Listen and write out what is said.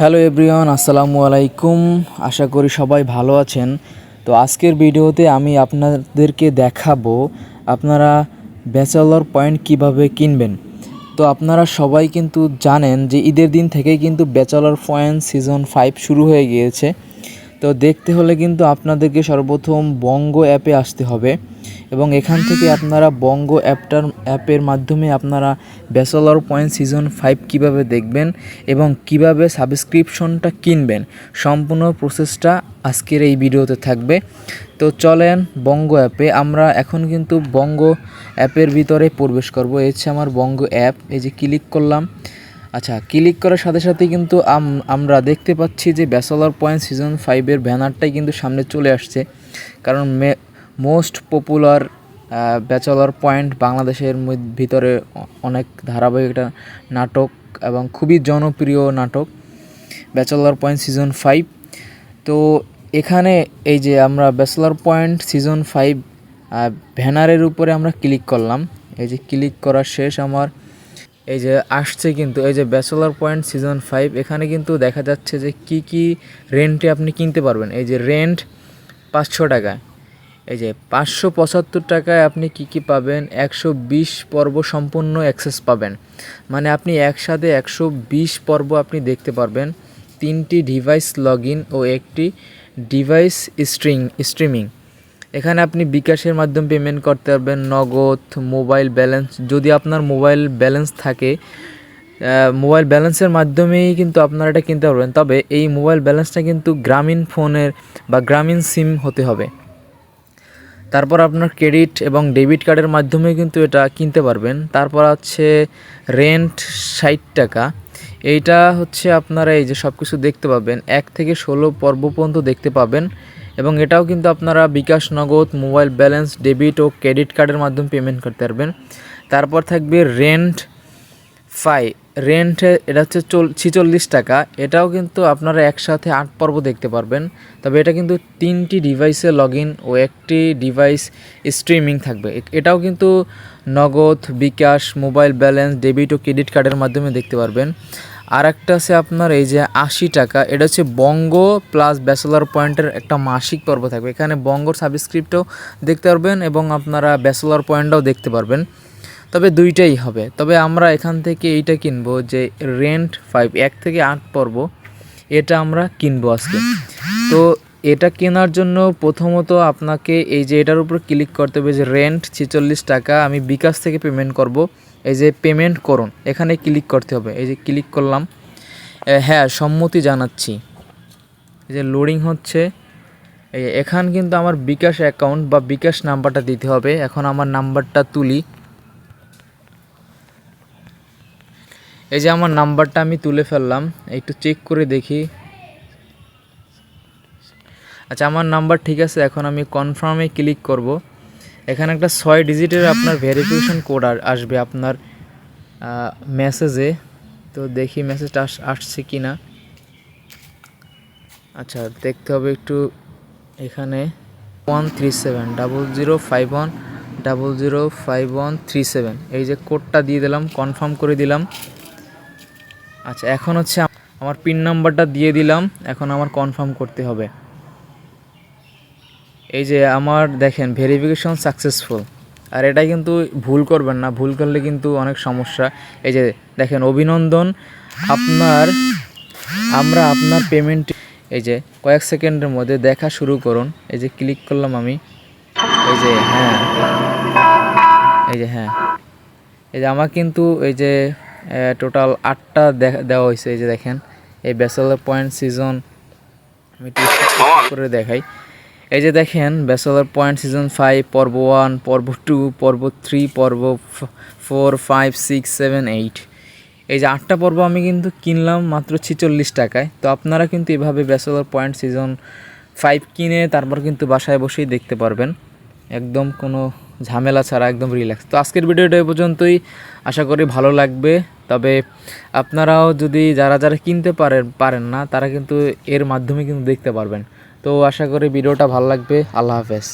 Hello everyone আসসালামু আলাইকুম। আশা করি সবাই ভালো আছেন। তো আজকের ভিডিওতে আমি আপনাদেরকে দেখাবো আপনারা ব্যাচেলর পয়েন্ট কীভাবে কিনবেন। তো আপনারা সবাই কিন্তু জানেন যে ঈদের দিন থেকেই কিন্তু ব্যাচেলর পয়েন্ট সিজন ফাইভ শুরু হয়ে গিয়েছে। তো দেখতে হলে কিন্তু আপনাদেরকে সর্বপ্রথম বঙ্গ অ্যাপে আসতে হবে। এবং এখান থেকে আপনারা বঙ্গ অ্যাপটার, অ্যাপের মাধ্যমে আপনারা ব্যাচেলর পয়েন্ট সিজন ফাইভ কীভাবে দেখবেন এবং কীভাবে সাবস্ক্রিপশনটা কিনবেন, সম্পূর্ণ প্রসেসটা আজকের এই ভিডিওতে থাকবে। তো চলেন বঙ্গ অ্যাপে, আমরা এখন কিন্তু বঙ্গ অ্যাপের ভিতরে প্রবেশ করব। এই হচ্ছে আমার বঙ্গ অ্যাপ, এই যে ক্লিক করলাম। আচ্ছা ক্লিক করার সাথে সাথে কিন্তু আম- আমরা দেখতে পাচ্ছি যে ব্যাচেলর পয়েন্ট সিজন ফাইভের ব্যানারটাই কিন্তু সামনে চলে আসছে। কারণ মোস্ট পপুলার ব্যাচেলর পয়েন্ট বাংলাদেশের ভিতরে অনেক ধারাবাহিক একটা নাটক এবং খুবই জনপ্রিয় নাটক ব্যাচেলর পয়েন্ট সিজন ফাইভ তো এখানে এই যে আমরা ব্যাচেলর পয়েন্ট সিজন ফাইভ ব্যানারের উপরে আমরা ক্লিক করলাম। এই যে ক্লিক করা শেষ আমার, এই যে আসছে কিন্তু, এই যে ব্যাচেলর পয়েন্ট সিজন ফাইভ এখানে কিন্তু দেখা যাচ্ছে যে কি কি রেন্টে আপনি কিনতে পারবেন। এই যে রেন্ট পাঁচশো টাকায়। এই যে, পাঁচশো পঁচাত্তর টাকায় আপনি কি কি পাবেন? একশো বিশ পর্ব সম্পূর্ণ অ্যাক্সেস পাবেন। মানে আপনি একসাথে একশো বিশ পর্ব আপনি দেখতে পারবেন। তিনটি ডিভাইস লগ ও একটি ডিভাইস স্ট্রিং স্ট্রিমিং এখানে আপনি বিকাশের মাধ্যমে পেমেন্ট করতে পারবেন, নগদ মোবাইল ব্যালেন্স যদি আপনার মোবাইল ব্যালেন্স থাকে মোবাইল ব্যালেন্সের মাধ্যমেই কিন্তু আপনারা এটা কিনতে পারবেন। তবে এই মোবাইল ব্যালেন্সটা কিন্তু গ্রামীণ ফোনের বা গ্রামীণ সিম হতে হবে। তারপর আপনার ক্রেডিট এবং ডেবিট কার্ডের মাধ্যমে কিন্তু এটা কিনতে পারবেন। তারপর হচ্ছে রেন্ট ষাট টাকা। এইটা হচ্ছে আপনারা এই যে সব কিছু দেখতে পাবেন। এক থেকে ষোলো পর্ব পর্যন্ত দেখতে পাবেন এবং এটাও কিন্তু আপনারা Bkash, Nagad, mobile balance, debit ও ক্রেডিট কার্ডের মাধ্যমে পেমেন্ট করতে পারবেন। তারপর থাকবে রেন্ট ফাই রেন্টে এটা হচ্ছে চল, ছিচল্লিশ টাকা। এটাও কিন্তু আপনারা একসাথে আট পর্ব দেখতে পারবেন। তবে এটা কিন্তু তিনটি ডিভাইসে লগ ও একটি ডিভাইস স্ট্রিমিং থাকবে। এটাও কিন্তু Nagad, Bkash mobile balance debit ও ক্রেডিট কার্ডের মাধ্যমে দেখতে পারবেন। আর একটা আছে আপনার এই যে আশি টাকা। এটা হচ্ছে বঙ্গ প্লাস ব্যাচেলর পয়েন্টের একটা মাসিক পর্ব থাকবে। এখানে বঙ্গর সাবস্ক্রিপ্টও দেখতে পারবেন এবং আপনারা ব্যাচেলর পয়েন্টটাও দেখতে পারবেন। তবে দুইটাই হবে। তবে আমরা এখান থেকে এইটা কিনবো যে রেন্ট ফাইভ এক থেকে আট পর্ব, এটা আমরা কিনবো আজকে। তো এটা কেনার জন্য প্রথমত আপনাকে এই যে এটার উপর ক্লিক করতে হবে যে রেন্ট ছেচল্লিশ টাকা, আমি বিকাশ থেকে পেমেন্ট করব। এই যে পেমেন্ট করুন, এখানে ক্লিক করতে হবে। এই যে ক্লিক করলাম। হ্যাঁ সম্মতি জানাচ্ছি। এই যে লোডিং হচ্ছে। এখান কিন্তু আমার বিকাশ অ্যাকাউন্ট বা বিকাশ নাম্বারটা দিতে হবে। এখন আমার নাম্বারটা তুলি। এই যে আমার নাম্বারটা আমি তুলে ফেললাম, একটু চেক করে দেখি। আচ্ছা আমার নাম্বার ঠিক আছে, এখন আমি কনফার্মে ক্লিক করব। এখানে একটা ছয় ডিজিটের আপনার ভেরিফিকেশন কোড আসবে আপনার মেসেজে তো দেখি মেসেজটা আসছে কি না আচ্ছা দেখতে হবে একটু এখানে। One three seven double zero five one double zero five one three seven এই যে কোডটা দিয়ে দিলাম কনফার্ম করে দিলাম। আচ্ছা এখন হচ্ছে আমার পিন নাম্বারটা দিয়ে দিলাম। এখন আমার কনফার্ম করতে হবে। এই যে আমার দেখেন ভেরিফিকেশন সাকসেসফুল আর এটা কিন্তু ভুল করবেন না, ভুল করলে কিন্তু অনেক সমস্যা। এই যে দেখেন, অভিনন্দন। আপনার, আমরা আপনার পেমেন্ট এই যে কয়েক সেকেন্ডের মধ্যে দেখা শুরু করুন। এই যে ক্লিক করলাম আমি। এই যে হ্যাঁ। এই যে হ্যাঁ। এই যে আমার কিন্তু এই যে টোটাল আটটা দেওয়া হয়েছে, এই যে দেখেন। এই ব্যাচেলর পয়েন্ট সিজন আমি করে দেখাই। এই যে দেখেন ব্যাচেলর পয়েন্ট সিজন ফাইভ পর্ব ওয়ান পর্ব টু পর্ব থ্রি পর্ব four five six seven eight এই যে আটটা পর্ব আমি কিন্তু কিনলাম মাত্র ছিচল্লিশ টাকায়। তো আপনারা কিন্তু এভাবে ব্যাচেলর পয়েন্ট সিজন ফাইভ কিনে তারপর কিন্তু বাসায় বসেই দেখতে পারবেন। একদম কোনো ঝামেলা ছাড়া একদম রিল্যাক্স তো আজকের ভিডিওটা এ পর্যন্তই। আশা করি ভালো লাগবে। তবে আপনারাও যদি যারা যারা কিনতে পারেন পারেন না, তারা কিন্তু এর মাধ্যমে কিন্তু দেখতে পারবেন। তো আশা করি ভিডিওটা ভালো লাগবে। আল্লাহ হাফেজ।